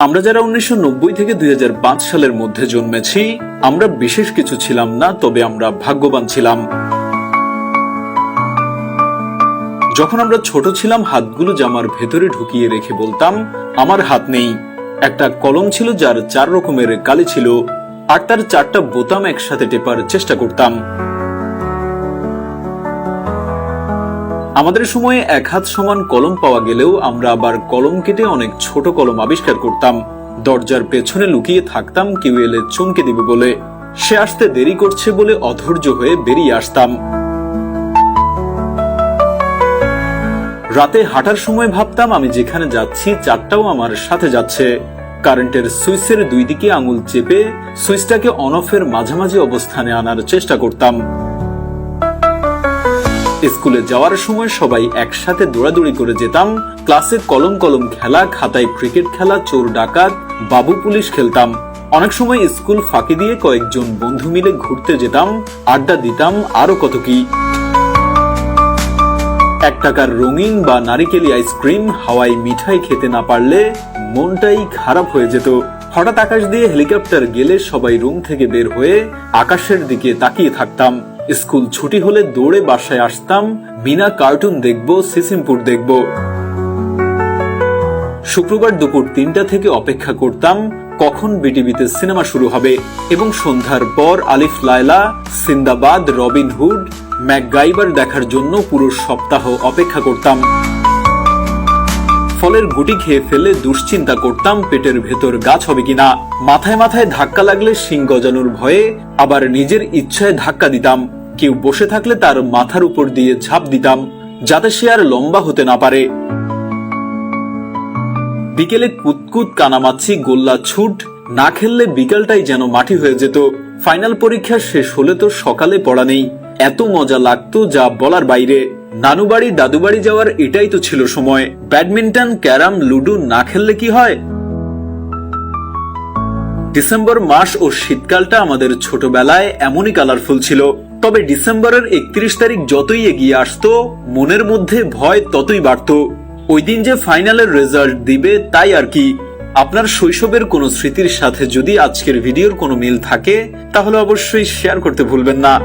আমরা যারা উনিশশো থেকে দুই সালের মধ্যে জন্মেছি, আমরা বিশেষ কিছু ছিলাম না, তবে আমরা ভাগ্যবান ছিলাম। যখন আমরা ছোট ছিলাম, হাতগুলো জামার ভেতরে ঢুকিয়ে রেখে বলতাম, আমার হাত নেই। একটা কলম ছিল যার চার রকমের কালি ছিল, আর তার চারটা বোতাম একসাথে টেপার চেষ্টা করতাম। আমাদের সময়ে এক হাত সমান কলম পাওয়া গেলেও আমরা আবার কলম কেটে অনেক ছোট কলম আবিষ্কার করতাম। দরজার পেছনে লুকিয়ে থাকতাম, কেউ এলে চমকে দিবে বলে। সে আসতে দেরি করছে বলে অধৈর্য হয়ে বেরিয়ে আসতাম। রাতে হাঁটার সময় ভাবতাম, আমি যেখানে যাচ্ছি, চারটাও আমার সাথে যাচ্ছে। কারেন্টের সুইচের দুই দিকে আঙুল চেপে সুইচটাকে অন অফের মাঝামাঝি অবস্থানে আনার চেষ্টা করতাম। স্কুলে যাওয়ার সময় সবাই একসাথে দৌড়াদৌড়ি করে যেতাম। ক্লাসে কলম কলম খেলা, খাতায় ক্রিকেট খেলা, চোর ডাকাত, বাবু পুলিশ খেলতাম। অনেক সময় স্কুল ফাঁকি দিয়ে কয়েকজন বন্ধু মিলে ঘুরতে যেতাম, আড্ডা দিতাম, আরও কত কি। এক টাকার রঙিন বা নারিকেলি আইসক্রিম হাওয়াই মিঠাই খেতে না পারলে মনটাই খারাপ হয়ে যেত। হঠাৎ আকাশ দিয়ে হেলিকপ্টার গেলে সবাই রুম থেকে বের হয়ে আকাশের দিকে তাকিয়ে থাকতাম। স্কুল ছুটি হলে দৌড়ে বাসায় আসতাম, বিনা কার্টুন দেখব, সিসিমপুর দেখব। শুক্রবার দুপুর তিনটা থেকে অপেক্ষা করতাম, কখন বিটিভিতে সিনেমা শুরু হবে এবং সন্ধ্যার পর আলিফ লায়লা, সিন্দাবাদ রবিনহুড ম্যাকগাইবার দেখার জন্য পুরো সপ্তাহ অপেক্ষা করতাম। ফলের গুটি খেয়ে ফেলে দুশ্চিন্তা করতাম পেটের ভেতর গাছ হবে কিনা। মাথায় মাথায় ধাক্কা লাগলে শিং গজানোর ভয়ে আবার নিজের ইচ্ছায় ধাক্কা দিতাম। কেউ বসে থাকলে তার মাথার উপর দিয়ে ঝাঁপ দিতাম, যাতে সে আর লম্বা হতে না পারে। বিকেলে কুতকুত কানামাছি, গোল্লা ছুট, না খেললে বিকালটাই যেন মাটি হয়ে যেত। ফাইনাল পরীক্ষা শেষ হলে তো সকালে পড়া নেই। এত মজা লাগতো যা বলার বাইরে। নানু বাড়ি দাদু বাড়ি যাওয়ার এটাই তো ছিল সময়। ব্যাডমিন্টন, ক্যারাম, লুডো না খেললে কি হয়? ডিসেম্বর মাস ও শীতকালটা আমাদের ছোটবেলায় এমনই কালারফুল ছিল। তবে ডিসেম্বরের একত্রিশ তারিখ যতই এগিয়ে আসতো, মনের মধ্যে ভয় ততই বাড়তো। ওই দিন যে ফাইনালের রেজাল্ট দিবে তাই আর কি। আপনার শৈশবের কোনো স্মৃতির সাথে যদি আজকের ভিডিওর কোনো মিল থাকে, তাহলে অবশ্যই শেয়ার করতে ভুলবেন না।